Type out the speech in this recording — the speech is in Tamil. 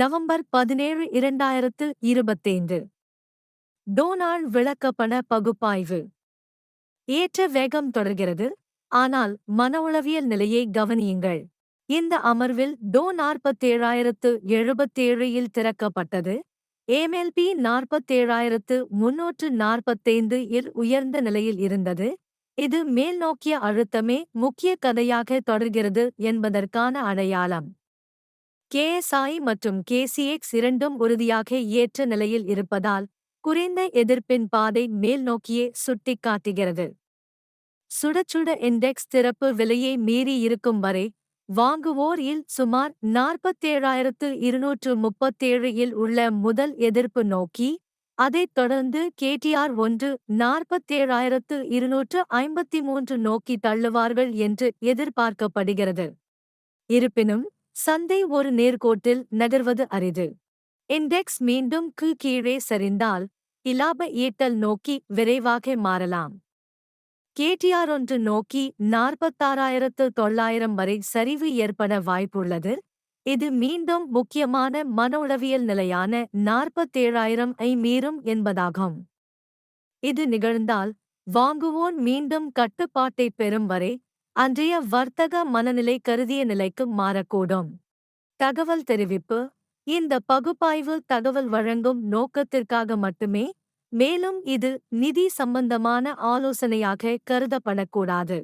நவம்பர் பதினேழு இரண்டாயிரத்து இருபத்தைந்து. டோனால்ட் விளக்கப்பட பகுப்பாய்வு. ஏற்ற வேகம் தொடர்கிறது ஆனால் மன உளவியல் நிலையை கவனியுங்கள். இந்த அமர்வில் டோ நாற்பத்தேழாயிரத்து எழுபத்தேழு இல் திறக்கப்பட்டது ஏமெல்பி நாற்பத்தேழாயிரத்து முன்னூற்று நாற்பத்தைந்து இல் உயர்ந்த நிலையில் இருந்தது இது மேல்நோக்கிய அழுத்தமே முக்கிய கதையாக தொடர்கிறது என்பதற்கான அடையாளம். கேஎஸ்ஐ மற்றும் கேசிஎக்ஸ் இரண்டும் உறுதியாக ஏற்ற நிலையில் இருப்பதால் குறைந்த எதிர்ப்பின் பாதை மேல்நோக்கியே சுட்டிக்காட்டுகிறது சுடச்சுட இண்டெக்ஸ் திறப்பு விலையை மீறி இருக்கும் வரை வாங்குவோர் இல் சுமார் நாற்பத்தேழாயிரத்து இருநூற்று முப்பத்தேழு இல் உள்ள முதல் எதிர்ப்பு நோக்கி அதைத் தொடர்ந்து கேடிஆர் ஒன்று நாற்பத்தேழாயிரத்து இருநூற்று ஐம்பத்தி மூன்று நோக்கி தள்ளுவார்கள் என்று எதிர்பார்க்கப்படுகிறது. இருப்பினும் சந்தை ஒரு நேர்கோட்டில் நகர்வது அரிது. இண்டெக்ஸ் மீண்டும் கு கீழே சரிந்தால் இலாப ஈட்டல் நோக்கி விரைவாக மாறலாம். கேடிஆர் ஒன்று நோக்கி நாற்பத்தாறாயிரத்து தொள்ளாயிரம் வரை சரிவு ஏற்பட வாய்ப்புள்ளது. இது மீண்டும் முக்கியமான மன உளவியல் நிலையான நாற்பத்தேழாயிரம் ஐ மீறும் என்பதாகும். இது நிகழ்ந்தால் வாங்குவோன் மீண்டும் கட்டுப்பாட்டை பெறும் வரை அன்றைய வர்த்தக மனநிலை கருதிய நிலைக்கு மாறக்கூடும். தகவல் தெரிவிப்பு. இந்த பகுப்பாய்வு தகவல் வழங்கும் நோக்கத்திற்காக மட்டுமே மேலும் இது நிதி சம்பந்தமான ஆலோசனையாக கருதப்படக்கூடாது.